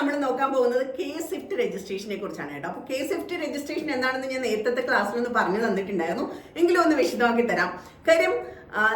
നമ്മൾ നോക്കാൻ പോകുന്നത് കെ സ്വിഫ്റ്റ് രജിസ്ട്രേഷനെ കുറിച്ചാണ് കേട്ടോ. അപ്പോൾ കെ സ്വിഫ്റ്റ് രജിസ്ട്രേഷൻ എന്താണെന്ന് ഞാൻ നേരത്തെ ക്ലാസ്സിൽ ഒന്ന് പറഞ്ഞു തന്നിട്ടുണ്ടായിരുന്നു. എങ്കിലും ഒന്ന് വിശദമാക്കി തരാം. കാര്യം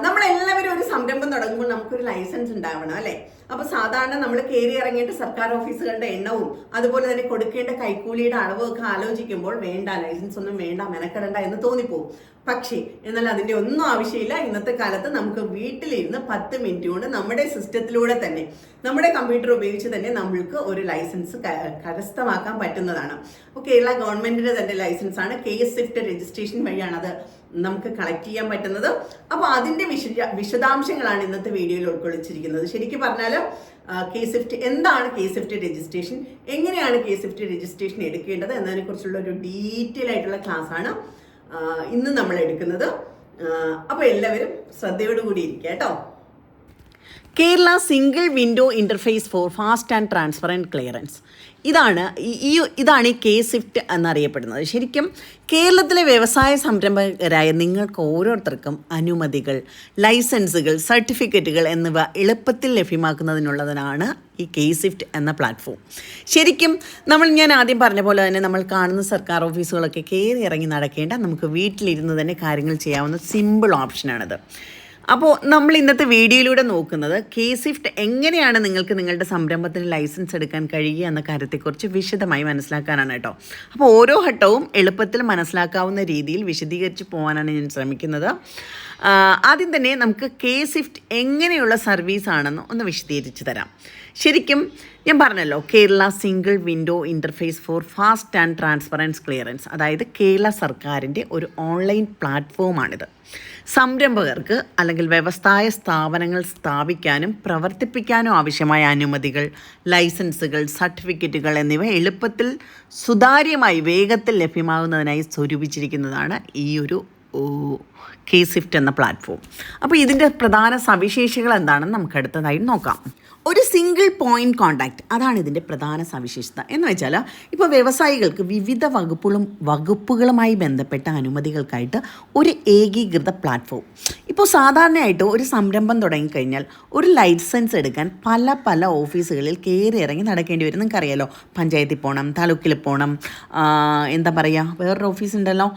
നമ്മളെല്ലാവരും ഒരു സംരംഭം തുടങ്ങുമ്പോൾ നമുക്കൊരു ലൈസൻസ് ഉണ്ടാവണം അല്ലേ? അപ്പൊ സാധാരണ നമ്മൾ കയറി ഇറങ്ങിയിട്ട് സർക്കാർ ഓഫീസുകളുടെ എണ്ണവും അതുപോലെ തന്നെ കൊടുക്കേണ്ട കൈക്കൂലിയുടെ അളവൊക്കെ ആലോചിക്കുമ്പോൾ വേണ്ട ലൈസൻസ് ഒന്നും വേണ്ട മെനക്കെടണ്ട എന്ന് തോന്നിപ്പോവും. പക്ഷേ എന്നാൽ അതിന്റെ ഒന്നും ആവശ്യമില്ല. ഇന്നത്തെ കാലത്ത് നമുക്ക് വീട്ടിലിരുന്ന് പത്ത് മിനിറ്റ് കൊണ്ട് നമ്മുടെ സിസ്റ്റത്തിലൂടെ തന്നെ നമ്മുടെ കമ്പ്യൂട്ടർ ഉപയോഗിച്ച് തന്നെ നമ്മൾക്ക് ഒരു ലൈസൻസ് കരസ്ഥമാക്കാൻ പറ്റുന്നതാണ്. അപ്പോൾ കേരള ഗവൺമെന്റിന്റെ തന്നെ ലൈസൻസ് ആണ്. കെ എസ് സിഫ്റ്റ് രജിസ്ട്രേഷൻ അത് നമുക്ക് കളക്ട് ചെയ്യാൻ പറ്റുന്നത്. അപ്പോൾ അതിന്റെ വിശ വിശദാംശങ്ങളാണ് ഇന്നത്തെ വീഡിയോയിൽ ഉൾക്കൊള്ളിച്ചിരിക്കുന്നത്. ശരിക്കും പറഞ്ഞാൽ കെ സിഫ്റ്റ് എന്താണ് കെ സിഫ്റ്റ് രജിസ്ട്രേഷൻ എങ്ങനെയാണ് കെ സിഫ്റ്റ് രജിസ്ട്രേഷൻ എടുക്കേണ്ടത് എന്നതിനെ കുറിച്ചുള്ള ഒരു ഡീറ്റെയിൽ ആയിട്ടുള്ള ക്ലാസ് ആണ് ഇന്ന് നമ്മൾ എടുക്കുന്നത്. അപ്പോൾ എല്ലാവരും ശ്രദ്ധയോടുകൂടി ഇരിക്കുക കേട്ടോ. Kerala single window interface for fast and transparent clearance ഇതാണ് ഈ- ഇതാണ് ഈ കെ സ്വിഫ്റ്റ് എന്നറിയപ്പെടുന്നത്. ശരിക്കും കേരളത്തിലെ വ്യവസായ സംരംഭകരായ നിങ്ങൾക്ക് ഓരോരുത്തർക്കും അനുമതികൾ ലൈസൻസുകൾ സർട്ടിഫിക്കറ്റുകൾ എന്നിവ എളുപ്പത്തിൽ ലഭ്യമാക്കുന്നതിനുള്ളതിനാണ് ഈ കെ സ്വിഫ്റ്റ് എന്ന പ്ലാറ്റ്ഫോം ശരിക്കും നമ്മൾ ഞാൻ ആദ്യം പറഞ്ഞ പോലെ തന്നെ നമ്മൾ കാണുന്ന സർക്കാർ ഓഫീസുകളൊക്കെ കയറി ഇറങ്ങി നടക്കേണ്ട നമുക്ക് വീട്ടിലിരുന്ന് തന്നെ കാര്യങ്ങൾ ചെയ്യാവുന്ന സിമ്പിൾ ഓപ്ഷനാണിത് അപ്പോൾ നമ്മൾ ഇന്നത്തെ വീഡിയോയിലൂടെ നോക്കുന്നത് കെ സ്വിഫ്റ്റ് എങ്ങനെയാണ് നിങ്ങൾക്ക് നിങ്ങളുടെ സംരംഭത്തിന് ലൈസൻസ് എടുക്കാൻ കഴിയുക എന്ന കാര്യത്തെക്കുറിച്ച് വിശദമായി മനസ്സിലാക്കാനാണ് കേട്ടോ. അപ്പോൾ ഓരോ ഘട്ടവും എളുപ്പത്തിൽ മനസ്സിലാക്കാവുന്ന രീതിയിൽ വിശദീകരിച്ച് പോകാനാണ് ഞാൻ ശ്രമിക്കുന്നത്. ആദ്യം തന്നെ നമുക്ക് കെ സ്വിഫ്റ്റ് എങ്ങനെയുള്ള സർവീസ് ആണെന്ന് ഒന്ന് വിശദീകരിച്ച് തരാം. ശരിക്കും ഞാൻ പറഞ്ഞല്ലോ Kerala single window interface for fast and transparency clearance അതായത് കേരള സർക്കാരിന്റെ ഒരു ഓൺലൈൻ പ്ലാറ്റ്ഫോമാണിത് സംരംഭകർക്ക് അല്ലെങ്കിൽ വ്യവസായ സ്ഥാപനങ്ങൾ സ്ഥാപിക്കാനും പ്രവർത്തിപ്പിക്കാനും ആവശ്യമായ അനുമതികൾ ലൈസൻസുകൾ സർട്ടിഫിക്കറ്റുകൾ എന്നിവ എളുപ്പത്തിൽ സുതാര്യമായി വേഗത്തിൽ ലഭ്യമാകുന്നതിനായി സ്വരൂപിച്ചിരിക്കുന്നതാണ് ഈ ഒരു കെ സ്വിഫ്റ്റ് എന്ന പ്ലാറ്റ്ഫോം അപ്പോൾ ഇതിന്റെ പ്രധാന സവിശേഷതകൾ എന്താണെന്ന് നമുക്ക് അടുത്തതായി നോക്കാം. ഒരു സിംഗിൾ പോയിന്റ് കോണ്ടാക്ട് അതാണ് ഇതിന്റെ പ്രധാന സവിശേഷത. എന്ന് വെച്ചാൽ ഇപ്പോൾ വ്യവസായികൾക്ക് വിവിധ വകുപ്പുകളും വകുപ്പുകളുമായി ബന്ധപ്പെട്ട അനുമതികൾക്കായിട്ട് ഒരു ഏകീകൃത പ്ലാറ്റ്ഫോം ഇപ്പോൾ സാധാരണയായിട്ട് ഒരു സംരംഭം തുടങ്ങിക്കഴിഞ്ഞാൽ ഒരു ലൈസൻസ് എടുക്കാൻ പല പല ഓഫീസുകളിൽ കയറി ഇറങ്ങി നടക്കേണ്ടി വരും. നിങ്ങൾക്കറിയാലോ പഞ്ചായത്തിൽ പോകണം താലൂക്കിൽ പോകണം എന്താ പറയുക വേറൊരു ഓഫീസ് ഉണ്ടല്ലോ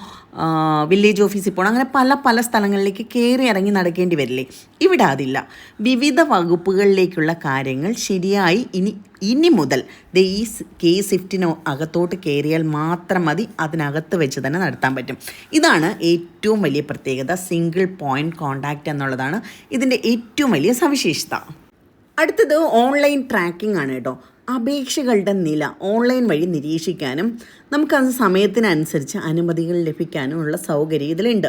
വില്ലേജ് ഓഫീസിൽ പോകണം അങ്ങനെ പല പല സ്ഥലങ്ങളിലേക്ക് കയറി ഇറങ്ങി നടക്കേണ്ടി വരില്ലേ? ഇവിടെ അതില്ല. വിവിധ വകുപ്പുകളിലേക്കുള്ള കാര്യങ്ങൾ ശരിയായി ഇനി ഇനി മുതൽ ഈ കെ സ്വിഫ്റ്റിനോ അകത്തോട്ട് കയറിയാൽ മാത്രം മതി അതിനകത്ത് വെച്ച് തന്നെ നടത്താൻ പറ്റും. ഇതാണ് ഏറ്റവും വലിയ പ്രത്യേകത സിംഗിൾ പോയിന്റ് കോണ്ടാക്റ്റ് എന്നുള്ളതാണ് ഇതിന്റെ ഏറ്റവും വലിയ സവിശേഷത. അടുത്തത് ഓൺലൈൻ ട്രാക്കിംഗ് ആണ് കേട്ടോ. അപേക്ഷകളുടെ നില ഓൺലൈൻ വഴി നിരീക്ഷിക്കാനും നമുക്കത് സമയത്തിനനുസരിച്ച് അനുമതികൾ ലഭിക്കാനും ഉള്ള സൗകര്യം ഇതിലുണ്ട്.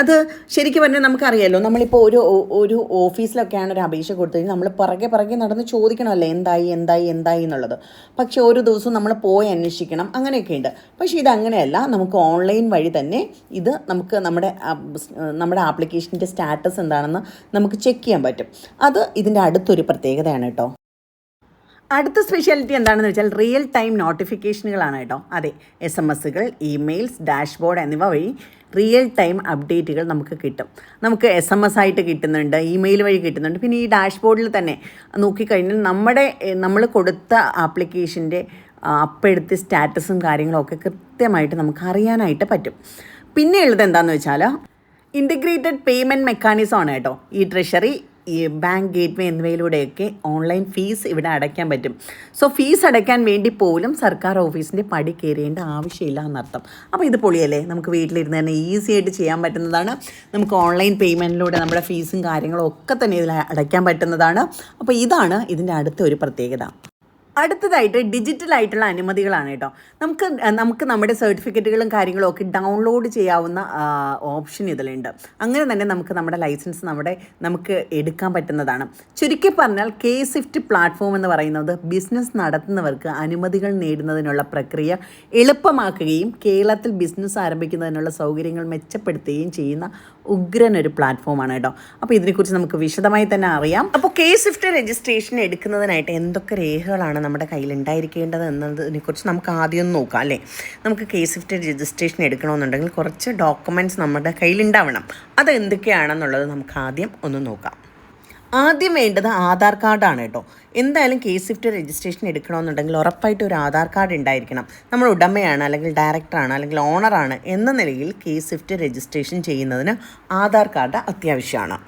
അത് ശരിക്കും പറഞ്ഞാൽ നമുക്കറിയാമല്ലോ നമ്മളിപ്പോൾ ഒരു ഒരു ഓഫീസിലൊക്കെയാണ് ഒരു അപേക്ഷ കൊടുത്തു കഴിഞ്ഞാൽ നമ്മൾ പുറകെ പുറകെ നടന്ന് ചോദിക്കണമല്ലോ എന്തായി എന്തായി എന്തായി എന്നുള്ളത്. പക്ഷേ ഒരു ദിവസം നമ്മൾ പോയി അന്വേഷിക്കണം അങ്ങനെയൊക്കെ ഉണ്ട് പക്ഷേ ഇതങ്ങനെയല്ല നമുക്ക് ഓൺലൈൻ വഴി തന്നെ ഇത് നമുക്ക് നമ്മുടെ നമ്മുടെ ആപ്ലിക്കേഷന്റെ സ്റ്റാറ്റസ് എന്താണെന്ന് നമുക്ക് ചെക്ക് ചെയ്യാൻ പറ്റും. അത് ഇതിന്റെ അടുത്തൊരു പ്രത്യേകതയാണ് കേട്ടോ. അടുത്ത സ്പെഷ്യാലിറ്റി എന്താണെന്ന് വെച്ചാൽ റിയൽ ടൈം നോട്ടിഫിക്കേഷനുകളാണ് കേട്ടോ. അതെ എസ് എം എസ്സുകൾ ഇമെയിൽസ് ഡാഷ്ബോർഡ് എന്നിവ വഴി റിയൽ ടൈം അപ്ഡേറ്റുകൾ നമുക്ക് കിട്ടും. നമുക്ക് എസ് എം എസ് ആയിട്ട് കിട്ടുന്നുണ്ട് ഇമെയിൽ വഴി കിട്ടുന്നുണ്ട്. പിന്നെ ഈ ഡാഷ്ബോർഡിൽ തന്നെ നോക്കിക്കഴിഞ്ഞാൽ നമ്മുടെ നമ്മൾ കൊടുത്ത ആപ്ലിക്കേഷന്റെ അപ്പെടുത്ത് സ്റ്റാറ്റസും കാര്യങ്ങളൊക്കെ കൃത്യമായിട്ട് നമുക്ക് അറിയാനായിട്ട് പറ്റും. പിന്നെ ഉള്ളത് എന്താണെന്ന് വെച്ചാൽ ഇന്റഗ്രേറ്റഡ് പേയ്മെന്റ് മെക്കാനിസമാണ് കേട്ടോ. ഈ ട്രഷറി ഈ ബാങ്ക് ഗേറ്റ്വേ എന്നിവയിലൂടെയൊക്കെ ഓൺലൈൻ ഫീസ് ഇവിടെ അടയ്ക്കാൻ പറ്റും. സോ ഫീസ് അടയ്ക്കാൻ വേണ്ടി പോലും സർക്കാർ ഓഫീസിന്റെ പടി കയറേണ്ട ആവശ്യമില്ല എന്നർത്ഥം. അപ്പോൾ ഇത് പൊളിയല്ലേ? നമുക്ക് വീട്ടിലിരുന്ന് തന്നെ ഈസി ആയിട്ട് ചെയ്യാൻ പറ്റുന്നതാണ്. നമുക്ക് ഓൺലൈൻ പേയ്മെന്റിലൂടെ നമ്മുടെ ഫീസും കാര്യങ്ങളും ഒക്കെ തന്നെ ഇതിൽ അടയ്ക്കാൻ പറ്റുന്നതാണ്. അപ്പോൾ ഇതാണ് ഇതിന്റെ അടുത്ത ഒരു പ്രത്യേകത. അടുത്തതായിട്ട് ഡിജിറ്റൽ ആയിട്ടുള്ള അനുമതികളാണ് കേട്ടോ. നമുക്ക് നമുക്ക് നമ്മുടെ സർട്ടിഫിക്കറ്റുകളും കാര്യങ്ങളും ഒക്കെ ഡൗൺലോഡ് ചെയ്യാവുന്ന ഓപ്ഷൻ ഇതിലുണ്ട്. അങ്ങനെ തന്നെ നമുക്ക് നമ്മുടെ ലൈസൻസ് നമ്മുടെ നമുക്ക് എടുക്കാൻ പറ്റുന്നതാണ്. ചുരുക്കി പറഞ്ഞാൽ കെ സ്വിഫ്റ്റ് പ്ലാറ്റ്ഫോം എന്ന് പറയുന്നത് ബിസിനസ് നടത്തുന്നവർക്ക് അനുമതികൾ നേടുന്നതിനുള്ള പ്രക്രിയ എളുപ്പമാക്കുകയും കേരളത്തിൽ ബിസിനസ് ആരംഭിക്കുന്നതിനുള്ള സൗകര്യങ്ങൾ മെച്ചപ്പെടുത്തുകയും ചെയ്യുന്ന ഉഗ്രൻ ഒരു പ്ലാറ്റ്ഫോമാണ് കേട്ടോ. അപ്പോൾ ഇതിനെക്കുറിച്ച് നമുക്ക് വിശദമായി തന്നെ അറിയാം. അപ്പോൾ കെ സ്വിഫ്റ്റ് രജിസ്ട്രേഷൻ എടുക്കുന്നതിനായിട്ട് എന്തൊക്കെ രേഖകളാണ് നമ്മുടെ കയ്യിൽ ഉണ്ടായിരിക്കേണ്ടത് എന്നതിനെക്കുറിച്ച് നമുക്ക് ആദ്യം ഒന്ന് നോക്കാം അല്ലേ? നമുക്ക് കെ സ്വിഫ്റ്റ് രജിസ്ട്രേഷൻ എടുക്കണമെന്നുണ്ടെങ്കിൽ കുറച്ച് ഡോക്യുമെന്റ്സ് നമ്മുടെ കയ്യിലുണ്ടാവണം. അത് എന്തൊക്കെയാണെന്നുള്ളത് നമുക്ക് ആദ്യം ഒന്ന് നോക്കാം. ആദ്യം വേണ്ടത് ആധാർ കാർഡാണ് കേട്ടോ. എന്തായാലും കെ സിഫ്റ്റ് രജിസ്ട്രേഷൻ എടുക്കണമെന്നുണ്ടെങ്കിൽ ഉറപ്പായിട്ട് ഒരു ആധാർ കാർഡ് ഉണ്ടായിരിക്കണം. നമ്മൾ ഉടമയാണ് അല്ലെങ്കിൽ ഡയറക്ടറാണ് അല്ലെങ്കിൽ ഓണറാണ് എന്ന നിലയിൽ കെ സിഫ്റ്റ് രജിസ്ട്രേഷൻ ചെയ്യുന്നതിന് ആധാർ കാർഡ് അത്യാവശ്യമാണ്.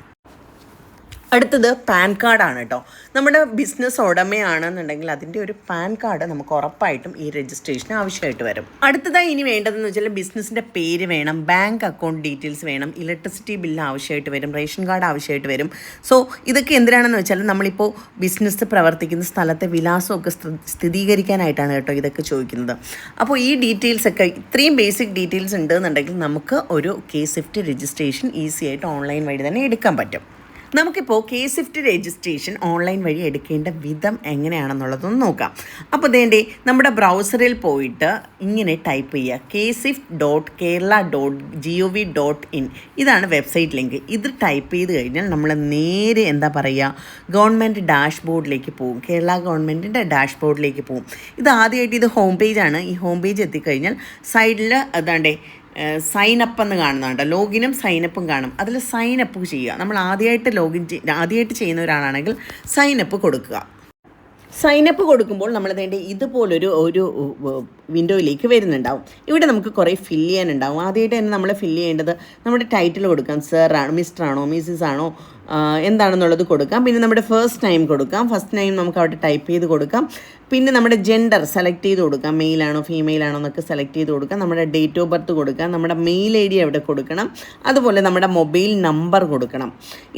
അടുത്തത് പാൻ കാർഡാണ് കേട്ടോ. നമ്മുടെ ബിസിനസ് ഉടമയാണെന്നുണ്ടെങ്കിൽ അതിന്റെ ഒരു പാൻ കാർഡ് നമുക്ക് ഉറപ്പായിട്ടും ഈ രജിസ്ട്രേഷന് ആവശ്യമായിട്ട് വരും. അടുത്തതായി ഇനി വേണ്ടതെന്ന് വെച്ചാൽ ബിസിനസ്സിന്റെ പേര് വേണം ബാങ്ക് അക്കൗണ്ട് ഡീറ്റെയിൽസ് വേണം ഇലക്ട്രിസിറ്റി ബില്ല് ആവശ്യമായിട്ട് വരും റേഷൻ കാർഡ് ആവശ്യമായിട്ട് വരും. സോ ഇതൊക്കെ എന്തിനാണെന്ന് വെച്ചാൽ നമ്മളിപ്പോൾ ബിസിനസ് പ്രവർത്തിക്കുന്ന സ്ഥലത്തെ വിലാസമൊക്കെ സ്ഥി- സ്ഥിരീകരിക്കാനായിട്ടാണ് കേട്ടോ ഇതൊക്കെ ചോദിക്കുന്നത്. അപ്പോൾ ഈ ഡീറ്റെയിൽസ് ഒക്കെ ഇത്രയും ബേസിക് ഡീറ്റെയിൽസ് ഉണ്ടെന്നുണ്ടെങ്കിൽ നമുക്ക് ഒരു കെ സിഫ്റ്റ് രജിസ്ട്രേഷൻ ഈസി ആയിട്ട് ഓൺലൈൻ വഴി തന്നെ എടുക്കാൻ പറ്റും. നമുക്കിപ്പോൾ കെ സ്വിഫ്റ്റ് രജിസ്ട്രേഷൻ ഓൺലൈൻ വഴി എടുക്കേണ്ട വിധം എങ്ങനെയാണെന്നുള്ളതൊന്ന് നോക്കാം. അപ്പോൾ ഇതേന്റെ നമ്മുടെ ബ്രൗസറിൽ പോയിട്ട് ഇങ്ങനെ ടൈപ്പ് ചെയ്യുക. K Swift dot Kerala dot G O V dot in ഇതാണ് വെബ്സൈറ്റ് ലിങ്ക് ഇത് ടൈപ്പ് ചെയ്ത് കഴിഞ്ഞാൽ നമ്മൾ നേരെ എന്താ പറയുക? ഗവൺമെന്റ് ഡാഷ്ബോർഡിലേക്ക് പോകും. കേരള ഗവൺമെന്റിന്റെ ഡാഷ്ബോർഡിലേക്ക് പോകും. ഇത് ആദ്യമായിട്ട് ഇത് ഹോം പേജാണ് ഈ ഹോം പേജ് എത്തിക്കഴിഞ്ഞാൽ സൈഡിൽ അതാണ്ടേ സൈൻ അപ്പ് എന്ന് കാണുന്നുണ്ട് ലോഗിനും സൈൻ അപ്പും കാണും. അതിൽ സൈൻ അപ്പ് ചെയ്യുക. നമ്മൾ ആദ്യമായിട്ട് ലോഗിൻ ആദ്യമായിട്ട് ചെയ്യുന്ന ഒരാളാണെങ്കിൽ സൈൻ അപ്പ് കൊടുക്കുക. സൈൻ അപ്പ് കൊടുക്കുമ്പോൾ നമ്മൾ അതിന്റെ ഇതുപോലൊരു ഒരു വിൻഡോയിലേക്ക് വരുന്നുണ്ടാവും. ഇവിടെ നമുക്ക് കുറേ ഫില്ല് ചെയ്യാനുണ്ടാവും. ആദ്യമായിട്ട് തന്നെ നമ്മൾ ഫില്ല് ചെയ്യേണ്ടത് നമ്മുടെ ടൈറ്റിൽ കൊടുക്കാം. സർ മിസ്റ്റർ ആണോ ആണോ എന്താണെന്നുള്ളത് കൊടുക്കാം. പിന്നെ നമ്മുടെ ഫസ്റ്റ് ടൈം കൊടുക്കാം. ഫസ്റ്റ് ടൈം നമുക്ക് അവിടെ ടൈപ്പ് ചെയ്ത് കൊടുക്കാം. പിന്നെ നമ്മുടെ ജെൻഡർ സെലക്ട് ചെയ്ത് കൊടുക്കാം മെയിലാണോ ആണോ എന്നൊക്കെ സെലക്ട് ചെയ്ത് കൊടുക്കാം നമ്മുടെ ഡേറ്റ് ഓഫ് ബർത്ത് കൊടുക്കാം നമ്മുടെ മെയിൽ ഐ ഡി അവിടെ കൊടുക്കണം. അതുപോലെ നമ്മുടെ മൊബൈൽ നമ്പർ കൊടുക്കണം.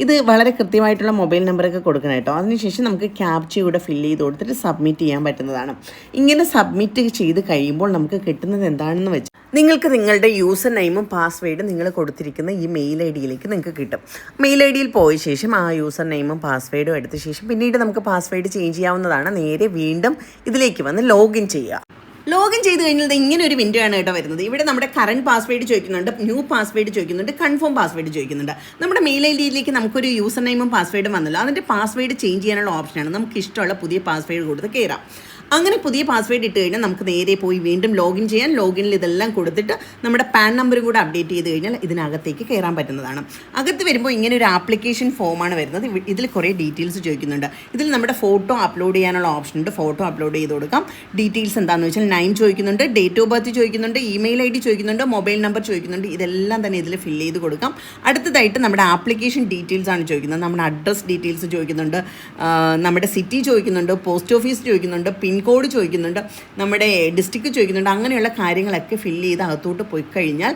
ഇത് വളരെ കൃത്യമായിട്ടുള്ള മൊബൈൽ നമ്പറൊക്കെ കൊടുക്കണം കേട്ടോ. അതിനുശേഷം നമുക്ക് ക്യാപ്ചി കൂടെ ഫില്ല് ചെയ്ത് കൊടുത്തിട്ട് സബ്മിറ്റ് ചെയ്യാൻ പറ്റുന്നതാണ്. ഇങ്ങനെ സബ്മിറ്റ് ചെയ്ത് കഴിയുമ്പോൾ നമുക്ക് കിട്ടുന്നത് എന്താണെന്ന് വെച്ചാൽ നിങ്ങൾക്ക് നിങ്ങളുടെ യൂസർ നെയിമും പാസ്വേഡും നിങ്ങൾ കൊടുത്തിരിക്കുന്ന ഈ മെയിൽ ഐ ഡിയിലേക്ക് നിങ്ങൾക്ക് കിട്ടും. മെയിൽ ഐ ഡിയിൽ പോയ ശേഷം ആ യൂസർ നെയിമും പാസ്വേഡും എടുത്ത ശേഷം പിന്നീട് നമുക്ക് പാസ്വേഡ് ചേഞ്ച് ചെയ്യാവുന്നതാണ്. നേരെ വീണ്ടും ഇതിലേക്ക് വന്ന് ലോഗിൻ ചെയ്യുക. ലോഗിൻ ചെയ്ത് കഴിഞ്ഞാൽ ഇങ്ങനെ ഒരു വിൻഡോ ആണ് കേട്ടോ വരുന്നത്. ഇവിടെ നമ്മുടെ കറണ്ട് പാസ്വേഡ് ചോദിക്കുന്നുണ്ട് ന്യൂ പാസ്വേഡ് ചോദിക്കുന്നുണ്ട് കൺഫേം പാസ്വേഡ് ചോദിക്കുന്നുണ്ട്. നമ്മുടെ മെയിൽ ഐ ഡിയിലേക്ക് നമുക്കൊരു യൂസർ നെയിമും പാസ്വേഡും വന്നല്ലോ. അതിന്റെ പാസ്വേഡ് ചേഞ്ച് ചെയ്യാനുള്ള ഓപ്ഷനാണ് നമുക്ക് ഇഷ്ടമുള്ള പുതിയ പാസ്വേഡ് കൊടുത്ത് കയറാം അങ്ങനെ പുതിയ പാസ്വേഡ് ഇട്ട് കഴിഞ്ഞാൽ നമുക്ക് നേരെ പോയി വീണ്ടും ലോഗിൻ ചെയ്യാൻ ലോഗിനിൽ ഇതെല്ലാം കൊടുത്തിട്ട് നമ്മുടെ പാൻ നമ്പറും കൂടെ അപ്ഡേറ്റ് ചെയ്ത് കഴിഞ്ഞാൽ ഇതിനകത്തേക്ക് കയറാൻ പറ്റുന്നതാണ്. അകത്ത് വരുമ്പോൾ ഇങ്ങനെ ഒരു ആപ്ലിക്കേഷൻ ഫോമാണ് വരുന്നത്. ഇതിൽ കുറേ ഡീറ്റെയിൽസ് ചോദിക്കുന്നുണ്ട്. ഇതിൽ നമ്മുടെ ഫോട്ടോ അപ്ലോഡ് ചെയ്യാനുള്ള ഓപ്ഷൻ ഉണ്ട്. ഫോട്ടോ അപ്ലോഡ് ചെയ്ത് കൊടുക്കാം. ഡീറ്റെയിൽസ് എന്താണെന്ന് വെച്ചാൽ നൈം ചോദിക്കുന്നുണ്ട് ഡേറ്റ് ഓഫ് ബർത്ത് ചോദിക്കുന്നുണ്ട് ഇമെയിൽ ഐ ഡി ചോദിക്കുന്നുണ്ട് മൊബൈൽ നമ്പർ ചോദിക്കുന്നുണ്ട്. ഇതെല്ലാം തന്നെ ഇതിൽ ഫില്ല് ചെയ്ത് കൊടുക്കാം. അടുത്തതായിട്ട് നമ്മുടെ ആപ്ലിക്കേഷൻ ഡീറ്റെയിൽസ് ആണ് ചോദിക്കുന്നത്. നമ്മുടെ അഡ്രസ് ഡീറ്റെയിൽസ് ചോദിക്കുന്നുണ്ട്. നമ്മുടെ സിറ്റി ചോദിക്കുന്നുണ്ട് പോസ്റ്റ് ഓഫീസ് ചോദിക്കുന്നുണ്ട് പിൻകോഡ് ചോദിക്കുന്നുണ്ട് നമ്മുടെ ഡിസ്ട്രിക്ട് ചോദിക്കുന്നുണ്ട് അങ്ങനെയുള്ള കാര്യങ്ങളൊക്കെ ഫില്ല് ചെയ്ത് അകത്തോട്ട് പോയി കഴിഞ്ഞാൽ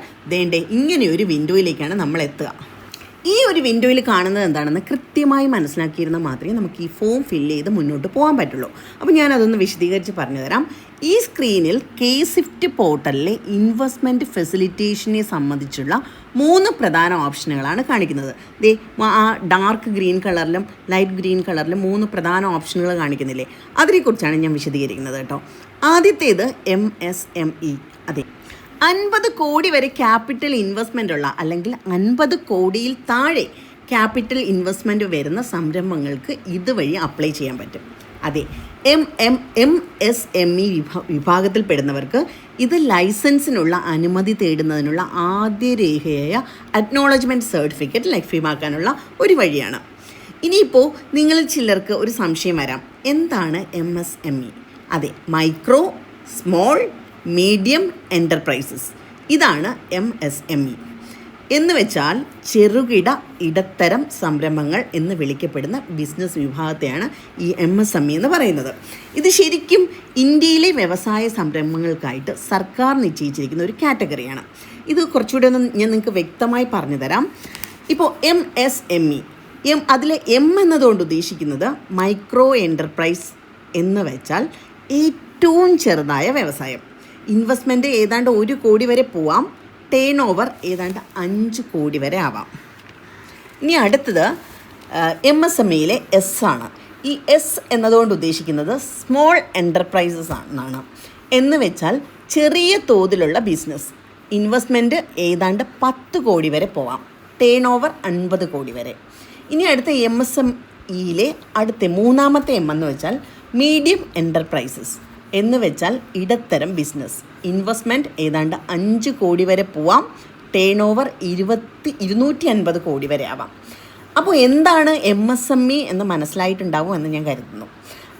ഇങ്ങനെ ഒരു വിൻഡോയിലേക്കാണ് നമ്മൾ എത്തുക. ഈ ഒരു വിൻഡോയിൽ കാണുന്നത് എന്താണെന്ന് കൃത്യമായി മനസ്സിലാക്കിയിരുന്നാൽ മാത്രമേ നമുക്ക് ഈ ഫോം ഫില്ല് ചെയ്ത് മുന്നോട്ട് പോകാൻ പറ്റുള്ളൂ. അപ്പോൾ ഞാനതൊന്ന് വിശദീകരിച്ച് പറഞ്ഞു തരാം. ഈ സ്ക്രീനിൽ കെ സിഫ്റ്റ് പോർട്ടലിലെ ഇൻവെസ്റ്റ്മെന്റ് ഫെസിലിറ്റേഷനെ സംബന്ധിച്ചുള്ള മൂന്ന് പ്രധാന ഓപ്ഷനുകളാണ് കാണിക്കുന്നത്. ദേ ആ ഡാർക്ക് ഗ്രീൻ കളറിലും ലൈറ്റ് ഗ്രീൻ കളറിലും മൂന്ന് പ്രധാന ഓപ്ഷനുകൾ കാണിക്കുന്നില്ലേ? അതിനെക്കുറിച്ചാണ് ഞാൻ വിശദീകരിക്കുന്നത് കേട്ടോ. ആദ്യത്തേത് എം എസ് എം ഇ. അതെ. അൻപത് കോടി വരെ ക്യാപിറ്റൽ ഇൻവെസ്റ്റ്മെന്റ് ഉള്ള അല്ലെങ്കിൽ അൻപത് കോടിയിൽ താഴെ ക്യാപിറ്റൽ ഇൻവെസ്റ്റ്മെന്റ് വരുന്ന സംരംഭങ്ങൾക്ക് ഇതുവഴി അപ്ലൈ ചെയ്യാൻ പറ്റും. അതെ. M M M S M E വിഭാ വിഭാഗത്തിൽപ്പെടുന്നവർക്ക് ഇത് ലൈസൻസിനുള്ള അനുമതി തേടുന്നതിനുള്ള ആദ്യ രേഖയായ അക്നോളജ്മെന്റ് സർട്ടിഫിക്കറ്റ് ലഭ്യമാക്കാനുള്ള ഒരു വഴിയാണ്. ഇനിയിപ്പോൾ നിങ്ങളിൽ ചിലർക്ക് ഒരു സംശയം വരാം. എന്താണ് എം എസ് എം ഇ അതെ മൈക്രോ സ്മോൾ മീഡിയം എന്റർപ്രൈസസ് ഇതാണ് എം എസ് എം ഇ എന്ന് വെച്ചാൽ ചെറുകിട ഇടത്തരം സംരംഭങ്ങൾ എന്ന് വിളിക്കപ്പെടുന്ന ബിസിനസ് വിഭാഗത്തെയാണ് ഈ എം എസ് എം ഇ എന്ന് പറയുന്നത്. ഇത് ശരിക്കും ഇന്ത്യയിലെ വ്യവസായ സംരംഭങ്ങൾക്കായിട്ട് സർക്കാർ നിശ്ചയിച്ചിരിക്കുന്ന ഒരു കാറ്റഗറിയാണ്. ഇത് കുറച്ചുകൂടെ ഒന്ന് ഞാൻ നിങ്ങൾക്ക് വ്യക്തമായി പറഞ്ഞു തരാം ഇപ്പോൾ M S M E M അതിലെ എം എന്നതുകൊണ്ട് ഉദ്ദേശിക്കുന്നത് മൈക്രോ എന്റർപ്രൈസ് എന്ന് വെച്ചാൽ ഏറ്റവും ചെറുതായ വ്യവസായം. ഇൻവെസ്റ്റ്മെന്റ് ഏതാണ്ട് ഒരു കോടി വരെ പോവാം. ടേൺ ഓവർ ഏതാണ്ട് അഞ്ച് കോടി വരെ ആവാം. ഇനി അടുത്തത് എം എസ് എം ഇയിലെ എസ് ആണ്. ഈ എസ് എന്നതുകൊണ്ട് ഉദ്ദേശിക്കുന്നത് സ്മോൾ എന്റർപ്രൈസസ് ആണെന്നാണ് എന്ന് വെച്ചാൽ ചെറിയ തോതിലുള്ള ബിസിനസ് ഇൻവെസ്റ്റ്മെന്റ് ഏതാണ്ട് പത്ത് കോടി വരെ പോവാം. ടേൺ ഓവർ അൻപത് കോടി വരെ. ഇനി അടുത്ത എം എസ് എം ഇയിലെ അടുത്ത മൂന്നാമത്തെ എം എന്ന് വെച്ചാൽ മീഡിയം എന്റർപ്രൈസസ് എന്ന് വെച്ചാൽ ഇടത്തരം ബിസിനസ് ഇൻവെസ്റ്റ്മെന്റ് ഏതാണ്ട് അഞ്ച് കോടി വരെ പോവാം. ടേൺ ഓവർ ഇരുപത്തി ഇരുന്നൂറ്റി അൻപത് കോടി വരെ ആവാം. അപ്പോൾ എന്താണ് എം എസ് എം ഇ എന്ന് മനസ്സിലായിട്ടുണ്ടാവും എന്ന് ഞാൻ കരുതുന്നു.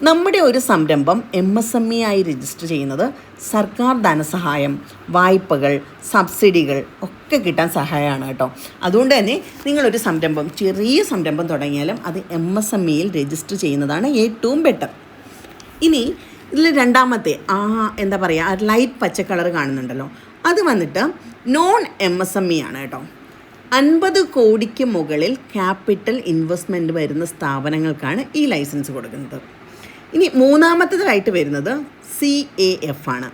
നമ്മുടെ ഒരു സംരംഭം എം എസ് എം ഇ ആയി രജിസ്റ്റർ ചെയ്യുന്നത് സർക്കാർ ധനസഹായം വായ്പകൾ സബ്സിഡികൾ ഒക്കെ കിട്ടാൻ സഹായമാണ് കേട്ടോ. അതുകൊണ്ട് തന്നെ നിങ്ങളൊരു സംരംഭം ചെറിയ സംരംഭം തുടങ്ങിയാലും അത് എം എസ് എം ഇയിൽ രജിസ്റ്റർ ചെയ്യുന്നതാണ് ഏറ്റവും ബെറ്റർ ഇനി ഇതിൽ രണ്ടാമത്തെ ആ എന്താ പറയുക ലൈറ്റ് പച്ച കളർ കാണുന്നുണ്ടല്ലോ. അത് വന്നിട്ട് non M S M E ആണ് കേട്ടോ. അൻപത് കോടിക്ക് മുകളിൽ ക്യാപിറ്റൽ ഇൻവെസ്റ്റ്മെന്റ് വരുന്ന സ്ഥാപനങ്ങൾക്കാണ് ഈ ലൈസൻസ് കൊടുക്കുന്നത്. ഇനി മൂന്നാമത്തതായിട്ട് വരുന്നത് സി എ എഫ് ആണ്.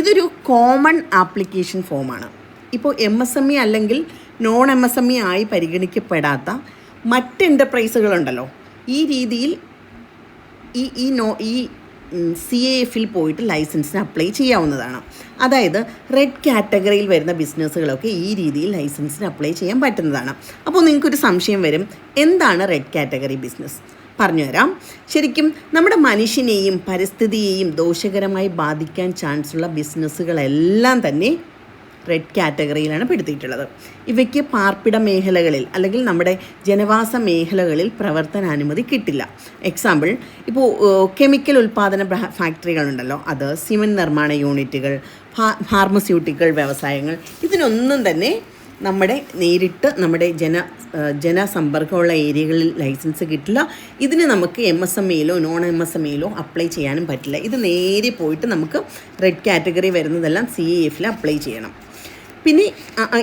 ഇതൊരു കോമൺ ആപ്ലിക്കേഷൻ ഫോമാണ് ഇപ്പോൾ എം എസ് എം ഇ അല്ലെങ്കിൽ non M S M E ആയി പരിഗണിക്കപ്പെടാത്ത മറ്റ് എന്റർപ്രൈസുകളുണ്ടല്ലോ ഈ രീതിയിൽ ഈ ഈ നോ ഈ സി എ എഫിൽ പോയിട്ട് ലൈസൻസിന് അപ്ലൈ ചെയ്യാവുന്നതാണ്. അതായത് റെഡ് കാറ്റഗറിയിൽ വരുന്ന ബിസിനസ്സുകളൊക്കെ ഈ രീതിയിൽ ലൈസൻസിന് അപ്ലൈ ചെയ്യാൻ പറ്റുന്നതാണ്. അപ്പോൾ നിങ്ങൾക്കൊരു സംശയം വരും എന്താണ് റെഡ് കാറ്റഗറി ബിസിനസ് പറഞ്ഞു പറഞ്ഞുതരാം. ശരിക്കും നമ്മുടെ മനുഷ്യനെയും പരിസ്ഥിതിയെയും ദോഷകരമായി ബാധിക്കാൻ ചാൻസുള്ള ബിസിനസ്സുകളെല്ലാം തന്നെ റെഡ് കാറ്റഗറിയിലാണ് പെടുത്തിയിട്ടുള്ളത്. ഇവയ്ക്ക് പാർപ്പിട മേഖലകളിൽ അല്ലെങ്കിൽ നമ്മുടെ ജനവാസ മേഖലകളിൽ പ്രവർത്തനാനുമതി കിട്ടില്ല. എക്സാമ്പിൾ ഇപ്പോൾ കെമിക്കൽ ഉൽപ്പാദന ഫാക്ടറികളുണ്ടല്ലോ അത് സിമെന്റ് നിർമ്മാണ യൂണിറ്റുകൾ ഫാർമസ്യൂട്ടിക്കൽ വ്യവസായങ്ങൾ. ഇതിനൊന്നും തന്നെ നമ്മുടെ നേരിട്ട് നമ്മുടെ ജന ജനസമ്പർക്കമുള്ള ഏരിയകളിൽ ലൈസൻസ് കിട്ടില്ല. ഇതിന് നമുക്ക് എം എസ് എം എയിലോ നോൺ എം എസ് എം എയിലോ അപ്ലൈ ചെയ്യാനും പറ്റില്ല. ഇത് നേരെ പോയിട്ട് നമുക്ക് റെഡ് കാറ്റഗറി വരുന്നതെല്ലാം സി എ എഫിൽ അപ്ലൈ ചെയ്യണം. പിന്നെ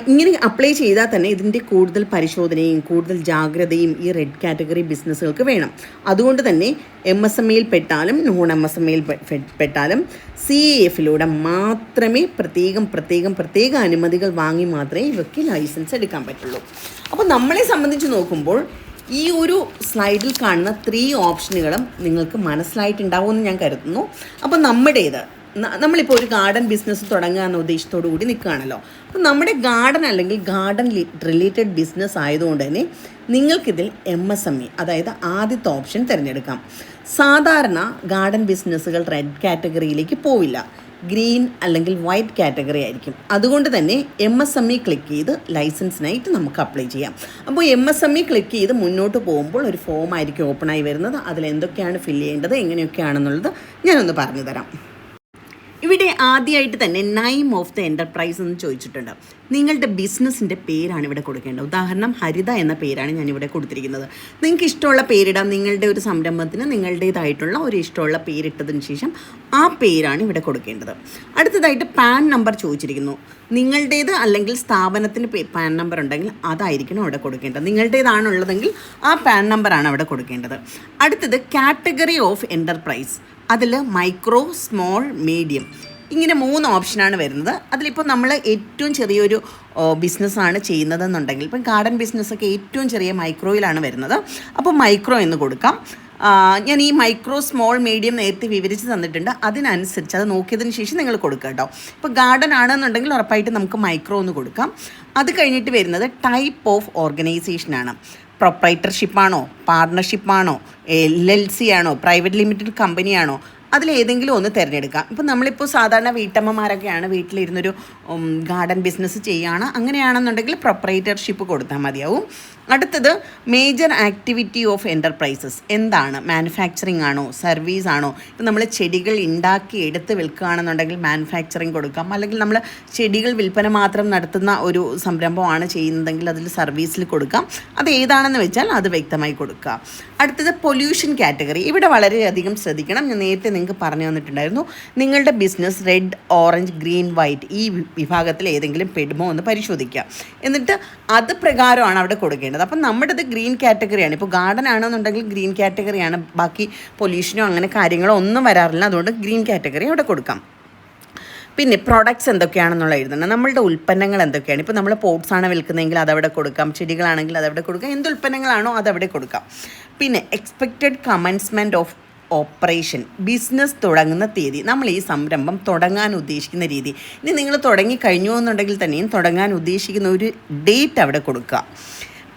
ഇങ്ങനെ അപ്ലൈ ചെയ്താൽ തന്നെ ഇതിന്റെ കൂടുതൽ പരിശോധനയും കൂടുതൽ ജാഗ്രതയും ഈ റെഡ് കാറ്റഗറി ബിസിനസ്സുകൾക്ക് വേണം. അതുകൊണ്ട് തന്നെ എം എസ് എം ഇയിൽ പെട്ടാലും നോൺ എം എസ് എം ഇയിൽ പെട്ടാലും സി എഫിലൂടെ മാത്രമേ പ്രത്യേകം പ്രത്യേകം പ്രത്യേക അനുമതികൾ വാങ്ങി മാത്രമേ ഇവയ്ക്ക് ലൈസൻസ് എടുക്കാൻ പറ്റുള്ളൂ. അപ്പോൾ നമ്മളെ സംബന്ധിച്ച് നോക്കുമ്പോൾ ഈ ഒരു സ്ലൈഡിൽ കാണുന്ന ത്രീ ഓപ്ഷനുകളും നിങ്ങൾക്ക് മനസ്സിലായിട്ടുണ്ടാവുമെന്ന് ഞാൻ കരുതുന്നു. അപ്പോൾ നമ്മുടേത് നമ്മളിപ്പോൾ ഒരു ഗാർഡൻ ബിസിനസ് തുടങ്ങുക എന്ന ഉദ്ദേശത്തോടു കൂടി നിൽക്കുകയാണല്ലോ. അപ്പം നമ്മുടെ ഗാർഡൻ അല്ലെങ്കിൽ ഗാർഡൻ റിലേറ്റഡ് ബിസിനസ് ആയതുകൊണ്ട് തന്നെ നിങ്ങൾക്കിതിൽ എം എസ് എം ഇ അതായത് ആദ്യത്തെ ഓപ്ഷൻ തിരഞ്ഞെടുക്കാം. സാധാരണ ഗാർഡൻ ബിസിനസ്സുകൾ റെഡ് കാറ്റഗറിയിലേക്ക് പോവില്ല. ഗ്രീൻ അല്ലെങ്കിൽ വൈറ്റ് കാറ്റഗറി ആയിരിക്കും. അതുകൊണ്ട് തന്നെ M S M E click ചെയ്ത് ലൈസൻസിനായിട്ട് നമുക്ക് അപ്ലൈ ചെയ്യാം. അപ്പോൾ M S M E click ചെയ്ത് മുന്നോട്ട് പോകുമ്പോൾ ഒരു ഫോം ആയിരിക്കും ഓപ്പൺ ആയി വരുന്നത്. അതിൽ എന്തൊക്കെയാണ് ഫില്ല് ചെയ്യേണ്ടത് എങ്ങനെയൊക്കെയാണെന്നുള്ളത് ഞാനൊന്ന് പറഞ്ഞു തരാം. ഇവിടെ ആദ്യമായിട്ട് തന്നെ നൈം ഓഫ് ദ എന്റർപ്രൈസ് എന്ന് ചോദിച്ചിട്ടുണ്ട്. നിങ്ങളുടെ ബിസിനസ്സിന്റെ പേരാണ് ഇവിടെ കൊടുക്കേണ്ടത്. ഉദാഹരണം ഹരിത എന്ന പേരാണ് ഞാനിവിടെ കൊടുത്തിരിക്കുന്നത്. നിങ്ങൾക്ക് ഇഷ്ടമുള്ള പേരിടാം. നിങ്ങളുടെ ഒരു സംരംഭത്തിന് നിങ്ങളുടേതായിട്ടുള്ള ഒരു ഇഷ്ടമുള്ള പേരിട്ടതിന് ശേഷം ആ പേരാണ് ഇവിടെ കൊടുക്കേണ്ടത്. അടുത്തതായിട്ട് പാൻ നമ്പർ ചോദിച്ചിരിക്കുന്നു. നിങ്ങളുടേത് അല്ലെങ്കിൽ സ്ഥാപനത്തിന് പാൻ നമ്പർ ഉണ്ടെങ്കിൽ അതായിരിക്കണം അവിടെ കൊടുക്കേണ്ടത്. നിങ്ങളുടേതാണുള്ളതെങ്കിൽ ആ പാൻ നമ്പറാണ് അവിടെ കൊടുക്കേണ്ടത്. അടുത്തത് കാറ്റഗറി ഓഫ് എന്റർപ്രൈസ് അതിൽ മൈക്രോ സ്മോൾ മീഡിയം ഇങ്ങനെ മൂന്ന് ഓപ്ഷനാണ് വരുന്നത്. അതിലിപ്പോൾ നമ്മൾ ഏറ്റവും ചെറിയൊരു ബിസിനസ്സാണ് ചെയ്യുന്നതെന്നുണ്ടെങ്കിൽ ഇപ്പം ഗാർഡൻ ബിസിനസ്സൊക്കെ ഏറ്റവും ചെറിയ മൈക്രോയിലാണ് വരുന്നത്. അപ്പോൾ മൈക്രോ എന്ന് കൊടുക്കാം. ഞാൻ ഈ മൈക്രോ സ്മോൾ മീഡിയം നേരത്തെ വിവരിച്ച് തന്നിട്ടുണ്ട്. അതിനനുസരിച്ച് അത് നോക്കിയതിന് ശേഷം നിങ്ങൾ കൊടുക്കുക കേട്ടോ. ഇപ്പോൾ ഗാർഡൻ ആണെന്നുണ്ടെങ്കിൽ ഉറപ്പായിട്ട് നമുക്ക് മൈക്രോ എന്ന് കൊടുക്കാം. അത് കഴിഞ്ഞിട്ട് വരുന്നത് ടൈപ്പ് ഓഫ് ഓർഗനൈസേഷനാണ് പ്രൊപ്പറേറ്റർഷിപ്പാണോ പാർട്ണർഷിപ്പാണോ എൽ എൽ സി ആണോ പ്രൈവറ്റ് ലിമിറ്റഡ് കമ്പനിയാണോ അതിലേതെങ്കിലും ഒന്ന് തിരഞ്ഞെടുക്കാം. ഇപ്പം നമ്മളിപ്പോൾ സാധാരണ വീട്ടമ്മമാരൊക്കെയാണ് വീട്ടിലിരുന്നൊരു ഗാർഡൻ ബിസിനസ് ചെയ്യുകയാണ് അങ്ങനെയാണെന്നുണ്ടെങ്കിൽ പ്രൊപ്പറേറ്റർഷിപ്പ് കൊടുത്താൽ മതിയാവും. അടുത്തത് മേജർ ആക്ടിവിറ്റി ഓഫ് എന്റർപ്രൈസസ് എന്താണ്? മാനുഫാക്ചറിങ് ആണോ? സർവീസ് ആണോ? ഇപ്പം നമ്മൾ ചെടികൾ ഉണ്ടാക്കി എടുത്ത് വിൽക്കുകയാണെന്നുണ്ടെങ്കിൽ മാനുഫാക്ചറിങ് കൊടുക്കാം. അല്ലെങ്കിൽ നമ്മൾ ചെടികൾ വിൽപ്പന മാത്രം നടത്തുന്ന ഒരു സംരംഭമാണ് ചെയ്യുന്നതെങ്കിൽ അതിൽ സർവീസിൽ കൊടുക്കാം. അത് ഏതാണെന്ന് വെച്ചാൽ അത് വ്യക്തമായി കൊടുക്കുക. അടുത്തത് പൊല്യൂഷൻ കാറ്റഗറി ഇവിടെ വളരെയധികം ശ്രദ്ധിക്കണം. ഞാൻ നേരത്തെ നിങ്ങൾക്ക് പറഞ്ഞു തന്നിട്ടുണ്ടായിരുന്നു. നിങ്ങളുടെ business red orange green white ഈ വിഭാഗത്തിൽ ഏതെങ്കിലും പെടുമോ എന്ന് പരിശോധിക്കുക. എന്നിട്ട് അത് പ്രകാരമാണ് അവിടെ കൊടുക്കേണ്ടത്. അപ്പം നമ്മുടെ ഇത് ഗ്രീൻ കാറ്റഗറിയാണ് ഇപ്പോൾ ഗാർഡൻ ആണെന്നുണ്ടെങ്കിൽ ഗ്രീൻ കാറ്റഗറിയാണ് ബാക്കി പൊല്യൂഷനോ അങ്ങനെ കാര്യങ്ങളോ ഒന്നും വരാറില്ല. അതുകൊണ്ട് ഗ്രീൻ കാറ്റഗറി അവിടെ കൊടുക്കാം. പിന്നെ പ്രോഡക്റ്റ്സ് എന്തൊക്കെയാണെന്നുള്ള എഴുതണം. നമ്മളുടെ ഉൽപ്പന്നങ്ങൾ എന്തൊക്കെയാണ്? ഇപ്പോൾ നമ്മൾ പോട്ട്സ് ആണ് വിൽക്കുന്നതെങ്കിൽ അതവിടെ കൊടുക്കാം. ചെടികളാണെങ്കിൽ അതവിടെ കൊടുക്കാം. എന്ത് ഉൽപ്പന്നങ്ങളാണോ അതവിടെ കൊടുക്കാം. പിന്നെ expected commencement of operation business തുടങ്ങുന്ന തീയതി. നമ്മൾ ഈ സംരംഭം തുടങ്ങാൻ ഉദ്ദേശിക്കുന്ന രീതി. ഇനി നിങ്ങൾ തുടങ്ങി കഴിഞ്ഞു എന്നുണ്ടെങ്കിൽ തന്നെയും തുടങ്ങാൻ ഉദ്ദേശിക്കുന്ന ഒരു ഡേറ്റ് അവിടെ കൊടുക്കുക.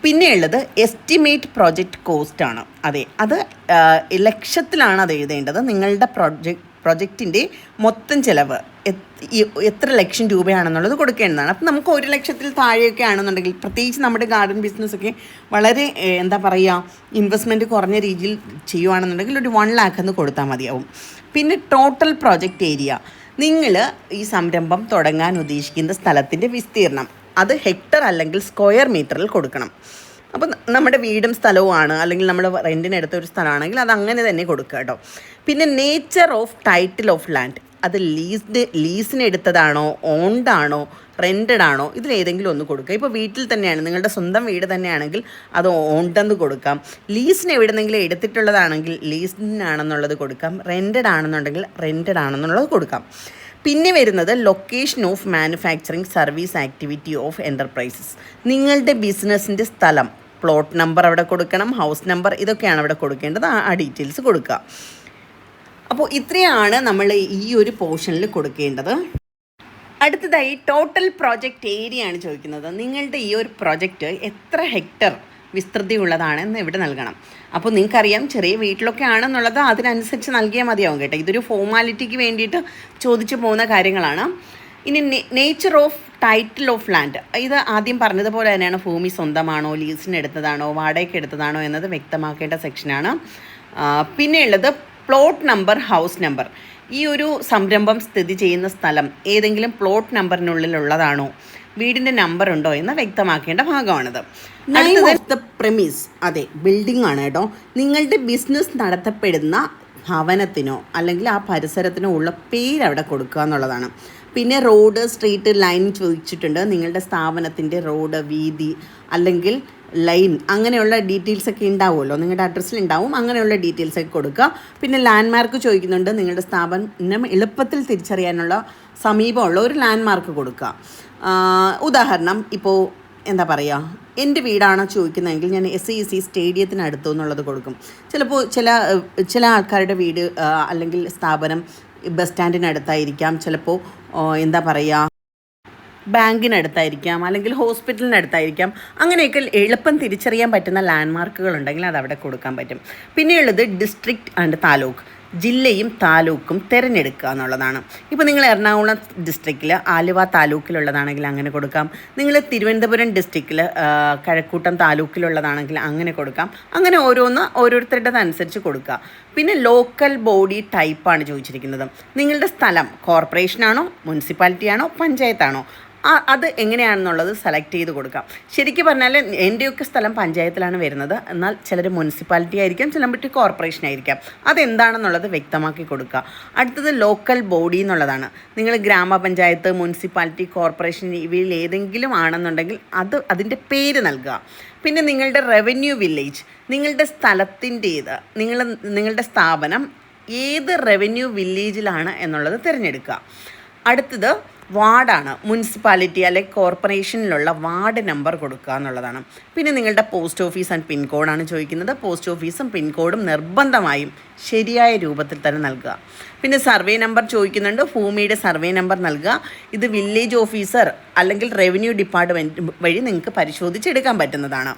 പിന്നെയുള്ളത് എസ്റ്റിമേറ്റ് പ്രോജക്റ്റ് കോസ്റ്റ് ആണ്. അതെ അത് ലക്ഷത്തിലാണ് അത് എഴുതേണ്ടത്. നിങ്ങളുടെ പ്രോജക്റ്റ് പ്രൊജക്റ്റിന്റെ മൊത്തം ചിലവ് എത്ര ലക്ഷം രൂപയാണെന്നുള്ളത് കൊടുക്കേണ്ടതാണ്. അപ്പം നമുക്ക് ഒരു ലക്ഷത്തിൽ താഴെയൊക്കെ ആണെന്നുണ്ടെങ്കിൽ പ്രത്യേകിച്ച് നമ്മുടെ ഗാർഡൻ ബിസിനസ്സൊക്കെ വളരെ എന്താ പറയുക ഇൻവെസ്റ്റ്മെന്റ് കുറഞ്ഞ രീതിയിൽ ചെയ്യുവാണെന്നുണ്ടെങ്കിൽ ഒരു വൺ ലാക്ക് എന്ന് കൊടുത്താൽ മതിയാവും. പിന്നെ ടോട്ടൽ പ്രോജക്റ്റ് ഏരിയ നിങ്ങൾ ഈ സംരംഭം തുടങ്ങാൻ ഉദ്ദേശിക്കുന്ന സ്ഥലത്തിന്റെ വിസ്തീർണം അത് ഹെക്ടർ അല്ലെങ്കിൽ സ്ക്വയർ മീറ്ററിൽ കൊടുക്കണം. അപ്പം നമ്മുടെ വീടും സ്ഥലവുമാണ് അല്ലെങ്കിൽ നമ്മൾ റെന്റിനെടുത്ത ഒരു സ്ഥലമാണെങ്കിൽ അത് അങ്ങനെ തന്നെ കൊടുക്കുക കേട്ടോ. പിന്നെ nature of title of land അത് ലീസ്ഡ് ലീസിന് എടുത്തതാണോ ഓൺഡ് ആണോ റെന്റഡ് ആണോ ഇതിലേതെങ്കിലും ഒന്ന് കൊടുക്കുക. ഇപ്പോൾ വീട്ടിൽ തന്നെയാണ് നിങ്ങളുടെ സ്വന്തം വീട് തന്നെയാണെങ്കിൽ അത് ഓണ്ടെന്ന് കൊടുക്കാം. ലീസിന് എവിടെന്നെങ്കിലും എടുത്തിട്ടുള്ളതാണെങ്കിൽ ലീസിനാണെന്നുള്ളത് കൊടുക്കാം. റെന്റഡ് ആണെന്നുണ്ടെങ്കിൽ റെന്റഡ് ആണെന്നുള്ളത് കൊടുക്കാം. പിന്നെ വരുന്നത് location of manufacturing service activity of enterprises നിങ്ങളുടെ ബിസിനസ്സിന്റെ സ്ഥലം പ്ലോട്ട് നമ്പർ അവിടെ കൊടുക്കണം ഹൗസ് നമ്പർ ഇതൊക്കെയാണ് അവിടെ കൊടുക്കേണ്ടത് ആ- ഡീറ്റെയിൽസ് കൊടുക്കുക. അപ്പോൾ ഇത്രയാണ് നമ്മൾ ഈ ഒരു പോർഷനിൽ കൊടുക്കേണ്ടത്. അടുത്തതായി ടോട്ടൽ പ്രോജക്റ്റ് ഏരിയ ആണ് ചോദിക്കുന്നത്. നിങ്ങളുടെ ഈ ഒരു പ്രോജക്റ്റ് എത്ര ഹെക്ടർ വിസ്തൃതിയുള്ളതാണെന്ന് ഇവിടെ നൽകണം. അപ്പോൾ നിങ്ങൾക്കറിയാം ചെറിയ വീട്ടിലൊക്കെ ആണെന്നുള്ളത് അതിനനുസരിച്ച് നൽകിയാൽ മതിയാവും കേട്ടോ. ഇതൊരു ഫോർമാലിറ്റിക്ക് വേണ്ടിയിട്ട് ചോദിച്ചു പോകുന്ന കാര്യങ്ങളാണ്. ഇനി nature of title of land ഇത് ആദ്യം പറഞ്ഞതുപോലെ തന്നെയാണ് ഭൂമി സ്വന്തമാണോ ലീസിന് എടുത്തതാണോ വാടകയ്ക്ക് എടുത്തതാണോ എന്നത് വ്യക്തമാക്കേണ്ട സെക്ഷനാണ് പിന്നെയുള്ളത് പ്ലോട്ട് നമ്പർ ഹൗസ് നമ്പർ ഈ ഒരു സംരംഭം സ്ഥിതി ചെയ്യുന്ന സ്ഥലം ഏതെങ്കിലും പ്ലോട്ട് നമ്പറിനുള്ളിലുള്ളതാണോ വീടിന്റെ നമ്പർ ഉണ്ടോ എന്ന് വ്യക്തമാക്കേണ്ട ഭാഗമാണിത്. അടുത്തത് പ്രമിസ് അതെ ബിൽഡിംഗ് ആണ് കേട്ടോ. നിങ്ങളുടെ ബിസിനസ് നടത്തപ്പെടുന്ന ഭവനത്തിനോ അല്ലെങ്കിൽ ആ പരിസരത്തിനോ ഉള്ള പേര് അവിടെ കൊടുക്കുക എന്നുള്ളതാണ്. പിന്നെ റോഡ് സ്ട്രീറ്റ് ലൈൻ ചോദിച്ചിട്ടുണ്ട്. നിങ്ങളുടെ സ്ഥാപനത്തിന്റെ റോഡ് വീതി അല്ലെങ്കിൽ ലൈൻ അങ്ങനെയുള്ള ഡീറ്റെയിൽസ് ഒക്കെ ഉണ്ടാവുമല്ലോ. നിങ്ങളുടെ അഡ്രസ്സിൽ ഉണ്ടാവും. അങ്ങനെയുള്ള ഡീറ്റെയിൽസ് ഒക്കെ കൊടുക്കുക. പിന്നെ ലാൻഡ്മാർക്ക് ചോദിക്കുന്നുണ്ട്. നിങ്ങളുടെ സ്ഥാപനം എളുപ്പത്തിൽ തിരിച്ചറിയാനുള്ള സമീപമുള്ള ഒരു ലാൻഡ്മാർക്ക് കൊടുക്കുക. ഉദാഹരണം ഇപ്പോൾ എന്താ പറയുക? എന്റെ വീടാണോ ചോദിക്കുന്നതെങ്കിൽ ഞാൻ എസ് ഇ സി സ്റ്റേഡിയത്തിനടുത്തു എന്നുള്ളത് കൊടുക്കും. ചിലപ്പോൾ ചില ചില ആൾക്കാരുടെ വീട് അല്ലെങ്കിൽ സ്ഥാപനം ബസ് സ്റ്റാൻഡിനടുത്തായിരിക്കാം. ചിലപ്പോൾ എന്താ പറയുക ബാങ്കിനടുത്തായിരിക്കാം അല്ലെങ്കിൽ ഹോസ്പിറ്റലിനടുത്തായിരിക്കാം. അങ്ങനെയൊക്കെ എളുപ്പം തിരിച്ചറിയാൻ പറ്റുന്ന ലാൻഡ് മാർക്കുകൾ ഉണ്ടെങ്കിൽ അത് അവിടെ കൊടുക്കാൻ പറ്റും. പിന്നെയുള്ളത് ഡിസ്ട്രിക്റ്റ് ആൻഡ് താലൂക്ക്. ജില്ലയും താലൂക്കും തിരഞ്ഞെടുക്കുക എന്നുള്ളതാണ്. ഇപ്പോൾ നിങ്ങൾ എറണാകുളം ഡിസ്ട്രിക്റ്റിൽ ആലുവ താലൂക്കിലുള്ളതാണെങ്കിൽ അങ്ങനെ കൊടുക്കാം. നിങ്ങൾ തിരുവനന്തപുരം ഡിസ്ട്രിക്റ്റിൽ കഴക്കൂട്ടം താലൂക്കിലുള്ളതാണെങ്കിൽ അങ്ങനെ കൊടുക്കാം. അങ്ങനെ ഓരോന്ന് ഓരോരുത്തരുടെ അനുസരിച്ച് കൊടുക്കുക. പിന്നെ ലോക്കൽ ബോഡി ടൈപ്പാണ് ചോദിച്ചിരിക്കുന്നത്. നിങ്ങളുടെ സ്ഥലം കോർപ്പറേഷനാണോ മുനിസിപ്പാലിറ്റിയാണോ പഞ്ചായത്താണോ? അത് എങ്ങനെയാണെന്നുള്ളത് സെലക്ട് ചെയ്ത് കൊടുക്കാം. ശരിക്കും പറഞ്ഞാൽ എന്റെയൊക്കെ സ്ഥലം പഞ്ചായത്തിലാണ് വരുന്നത്. എന്നാൽ ചിലർ മുനിസിപ്പാലിറ്റി ആയിരിക്കാം ചിലപ്പോൾ കോർപ്പറേഷൻ ആയിരിക്കാം. അതെന്താണെന്നുള്ളത് വ്യക്തമാക്കി കൊടുക്കുക. അടുത്തത് ലോക്കൽ ബോഡി എന്നുള്ളതാണ്. നിങ്ങൾ ഗ്രാമപഞ്ചായത്ത് മുനിസിപ്പാലിറ്റി കോർപ്പറേഷൻ ഇവയിൽ ഏതെങ്കിലും ആണെന്നുണ്ടെങ്കിൽ അത് അതിന്റെ പേര് നൽകുക. പിന്നെ നിങ്ങളുടെ റവന്യൂ വില്ലേജ് നിങ്ങളുടെ സ്ഥലത്തിന്റേത് നിങ്ങൾ നിങ്ങളുടെ സ്ഥാപനം ഏത് റവന്യൂ വില്ലേജിലാണ് എന്നുള്ളത് തിരഞ്ഞെടുക്കുക. അടുത്തത് വാർഡാണ്. മുനിസിപ്പാലിറ്റി അല്ലെങ്കിൽ കോർപ്പറേഷനിലുള്ള വാർഡ് നമ്പർ കൊടുക്കുക എന്നുള്ളതാണ്. പിന്നെ നിങ്ങളുടെ പോസ്റ്റ് ഓഫീസ് ആൻഡ് പിൻകോഡാണ് ചോദിക്കുന്നത്. പോസ്റ്റ് ഓഫീസും പിൻകോഡും നിർബന്ധമായും ശരിയായ രൂപത്തിൽ തന്നെ നൽകുക. പിന്നെ സർവേ നമ്പർ ചോദിക്കുന്നുണ്ട്. ഭൂമിയുടെ സർവേ നമ്പർ നൽകുക. ഇത് വില്ലേജ് ഓഫീസർ അല്ലെങ്കിൽ റവന്യൂ ഡിപ്പാർട്ട്മെന്റ് വഴി നിങ്ങൾക്ക് പരിശോധിച്ചെടുക്കാൻ പറ്റുന്നതാണ്.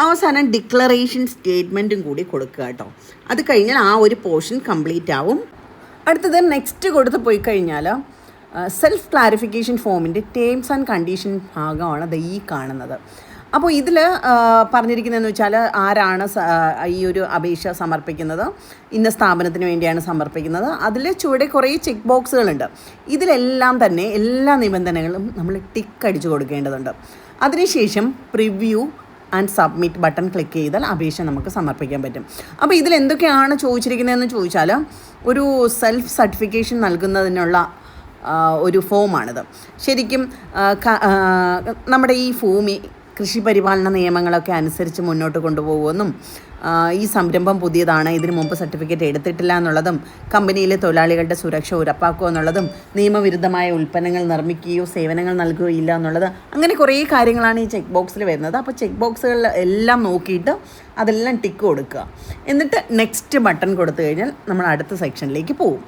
അവസാനം ഡിക്ലറേഷൻ സ്റ്റേറ്റ്മെന്റും കൂടി കൊടുക്കുക കേട്ടോ. അത് കഴിഞ്ഞാൽ ആ ഒരു പോർഷൻ കംപ്ലീറ്റ് ആവും. അടുത്തത് നെക്സ്റ്റ് കൊടുത്ത് പോയി കഴിഞ്ഞാൽ സെൽഫ് ക്ലാരിഫിക്കേഷൻ ഫോമിന്റെ ടേംസ് ആൻഡ് കണ്ടീഷൻ ഭാഗമാണ് അത് ഈ കാണുന്നത്. അപ്പോൾ ഇതിൽ പറഞ്ഞിരിക്കുന്നതെന്ന് വെച്ചാൽ ആരാണ് ഈ ഒരു അപേക്ഷ സമർപ്പിക്കുന്നത്? ഇന്ന സ്ഥാപനത്തിന് വേണ്ടിയാണ് സമർപ്പിക്കുന്നത്. അതിൽ ചുവടെ കുറേ ചെക്ക് ബോക്സുകളുണ്ട് ഇതിലെല്ലാം തന്നെ എല്ലാ നിബന്ധനകളും നമ്മൾ ടിക്ക് അടിച്ചു കൊടുക്കേണ്ടതുണ്ട്. അതിനുശേഷം preview and submit button click ചെയ്താൽ അപേക്ഷ നമുക്ക് സമർപ്പിക്കാൻ പറ്റും. അപ്പോൾ ഇതിൽ എന്തൊക്കെയാണ് ചോദിച്ചിരിക്കുന്നതെന്ന് ചോദിച്ചാൽ ഒരു സെൽഫ് സർട്ടിഫിക്കേഷൻ നൽകുന്നതിനുള്ള ഒരു ഫോമാണിത്. ശരിക്കും നമ്മുടെ ഈ ഭൂമി കൃഷി പരിപാലന നിയമങ്ങളൊക്കെ അനുസരിച്ച് മുന്നോട്ട് കൊണ്ടുപോകുമെന്നും ഈ സംരംഭം പുതിയതാണ് ഇതിനു മുമ്പ് സർട്ടിഫിക്കറ്റ് എടുത്തിട്ടില്ല എന്നുള്ളതും കമ്പനിയിലെ തൊഴിലാളികളുടെ സുരക്ഷ ഉറപ്പാക്കുക എന്നുള്ളതും നിയമവിരുദ്ധമായ ഉൽപ്പന്നങ്ങൾ നിർമ്മിക്കുകയോ സേവനങ്ങൾ നൽകുകയോ ഇല്ല എന്നുള്ളത് അങ്ങനെ കുറേ കാര്യങ്ങളാണ് ഈ ചെക്ക് ബോക്സിൽ വരുന്നത്. അപ്പോൾ ചെക്ക് ബോക്സുകളിൽ എല്ലാം നോക്കിയിട്ട് അതെല്ലാം ടിക്ക് കൊടുക്കുക. എന്നിട്ട് നെക്സ്റ്റ് ബട്ടൺ കൊടുത്തു കഴിഞ്ഞാൽ നമ്മൾ അടുത്ത സെക്ഷനിലേക്ക് പോകും.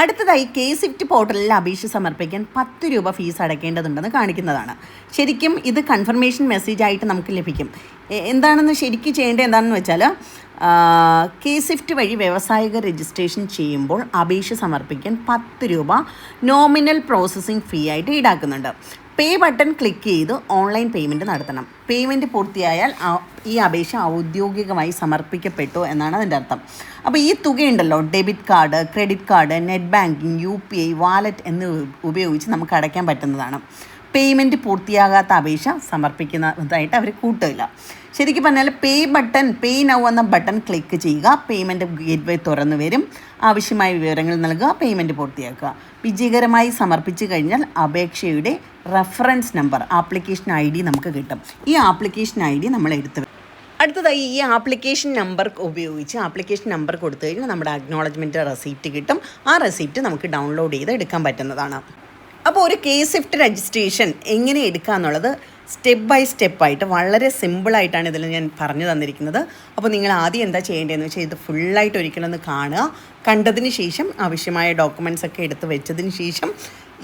അടുത്തതായി കെ സിഫ്റ്റ് പോർട്ടലിൽ അപേക്ഷ സമർപ്പിക്കാൻ പത്ത് രൂപ ഫീസ് അടയ്ക്കേണ്ടതുണ്ടെന്ന് കാണിക്കുന്നതാണ്. ശരിക്കും ഇത് കൺഫർമേഷൻ മെസ്സേജ് ആയിട്ട് നമുക്ക് ലഭിക്കും. എന്താണെന്ന് ശരിക്കും ചെയ്യേണ്ടത് എന്താണെന്ന് വെച്ചാൽ കെ സിഫ്റ്റ് വഴി വ്യവസായിക രജിസ്ട്രേഷൻ ചെയ്യുമ്പോൾ അപേക്ഷ സമർപ്പിക്കാൻ പത്ത് രൂപ നോമിനൽ പ്രോസസ്സിംഗ് ഫീ ആയിട്ട് ഈടാക്കുന്നുണ്ട്. പേ ബട്ടൺ ക്ലിക്ക് ചെയ്ത് ഓൺലൈൻ പേയ്മെന്റ് നടത്തണം. പേയ്മെന്റ് പൂർത്തിയായാൽ ഈ അപേക്ഷ ഔദ്യോഗികമായി സമർപ്പിക്കപ്പെട്ടു എന്നാണ് അതിന്റെ അർത്ഥം. അപ്പോൾ ഈ തുകയുണ്ടല്ലോ debit card credit card net banking U P I wallet എന്നിവ ഉപയോഗിച്ച് നമുക്ക് അടയ്ക്കാൻ പറ്റുന്നതാണ്. പേയ്മെന്റ് പൂർത്തിയാകാത്ത അപേക്ഷ സമർപ്പിക്കുന്നതായിട്ട് അവർ കൂട്ടില്ല ശരിക്കും പറഞ്ഞാൽ പേ ബട്ടൺ പേ നൗ എന്ന ബട്ടൺ ക്ലിക്ക് ചെയ്യുക. പേയ്മെന്റ് ഗേറ്റ് വേ തുറന്നു വരും. ആവശ്യമായ വിവരങ്ങൾ നൽകുക. പേയ്മെന്റ് പൂർത്തിയാക്കുക. വിജയകരമായി സമർപ്പിച്ചു കഴിഞ്ഞാൽ അപേക്ഷയുടെ reference number application I D നമുക്ക് കിട്ടും. ഈ ആപ്ലിക്കേഷൻ ഐ ഡി നമ്മൾ എടുത്ത് അടുത്തതായി ഈ ആപ്ലിക്കേഷൻ നമ്പർ ഉപയോഗിച്ച് ആപ്ലിക്കേഷൻ നമ്പർ കൊടുത്തു കഴിഞ്ഞാൽ നമ്മുടെ അക്നോളജ്മെന്റ് റെസീപ്റ്റ് കിട്ടും. ആ റെസീപ്റ്റ് നമുക്ക് ഡൗൺലോഡ് ചെയ്ത് എടുക്കാൻ പറ്റുന്നതാണ്. അപ്പോൾ ഒരു കേസ് ഷിഫ്റ്റ് രജിസ്ട്രേഷൻ എങ്ങനെ എടുക്കുക എന്നുള്ളത് സ്റ്റെപ്പ് ബൈ സ്റ്റെപ്പായിട്ട് വളരെ സിമ്പിളായിട്ടാണ് ഇതിൽ ഞാൻ പറഞ്ഞു തന്നിരിക്കുന്നത്. അപ്പോൾ നിങ്ങൾ ആദ്യം എന്താ ചെയ്യേണ്ടതെന്ന് വെച്ചാൽ ഇത് ഫുള്ളായിട്ട് ഒരിക്കലും ഒന്ന് കാണുക. കണ്ടതിന് ശേഷം ആവശ്യമായ ഡോക്യുമെന്റ്സ് ഒക്കെ എടുത്ത് വെച്ചതിന് ശേഷം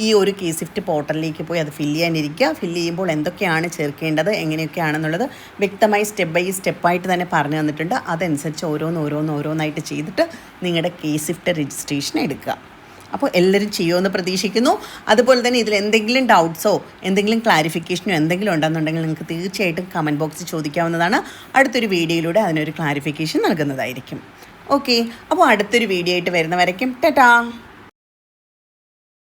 ഈ ഒരു കെ സ്വിഫ്റ്റ് പോർട്ടലിലേക്ക് പോയി അത് ഫില്ല് ചെയ്യാനിരിക്കുക. ഫില്ല് ചെയ്യുമ്പോൾ എന്തൊക്കെയാണ് ചേർക്കേണ്ടത് എങ്ങനെയൊക്കെയാണെന്നുള്ളത് വ്യക്തമായി സ്റ്റെപ്പ് ബൈ സ്റ്റെപ്പായിട്ട് തന്നെ പറഞ്ഞു തന്നിട്ടുണ്ട്. അതനുസരിച്ച് ഓരോന്ന് ഓരോന്ന് ഓരോന്നായിട്ട് ചെയ്തിട്ട് നിങ്ങളുടെ കെ സ്വിഫ്റ്റ് രജിസ്ട്രേഷൻ എടുക്കുക. അപ്പോൾ എല്ലാവരും ചെയ്യുമെന്ന് പ്രതീക്ഷിക്കുന്നു. അതുപോലെ തന്നെ ഇതിൽ എന്തെങ്കിലും ഡൗട്ട്സോ എന്തെങ്കിലും ക്ലാരിഫിക്കേഷനോ എന്തെങ്കിലും ഉണ്ടെന്നുണ്ടെങ്കിൽ നിങ്ങൾക്ക് തീർച്ചയായിട്ടും കമന്റ് ബോക്സിൽ ചോദിക്കാവുന്നതാണ്. അടുത്തൊരു വീഡിയോയിലൂടെ അതിനൊരു ക്ലാരിഫിക്കേഷൻ നൽകുന്നതായിരിക്കും. ഓക്കെ അപ്പോൾ അടുത്തൊരു വീഡിയോ ആയിട്ട് വരുന്നവരയ്ക്കും ടാറ്റാ!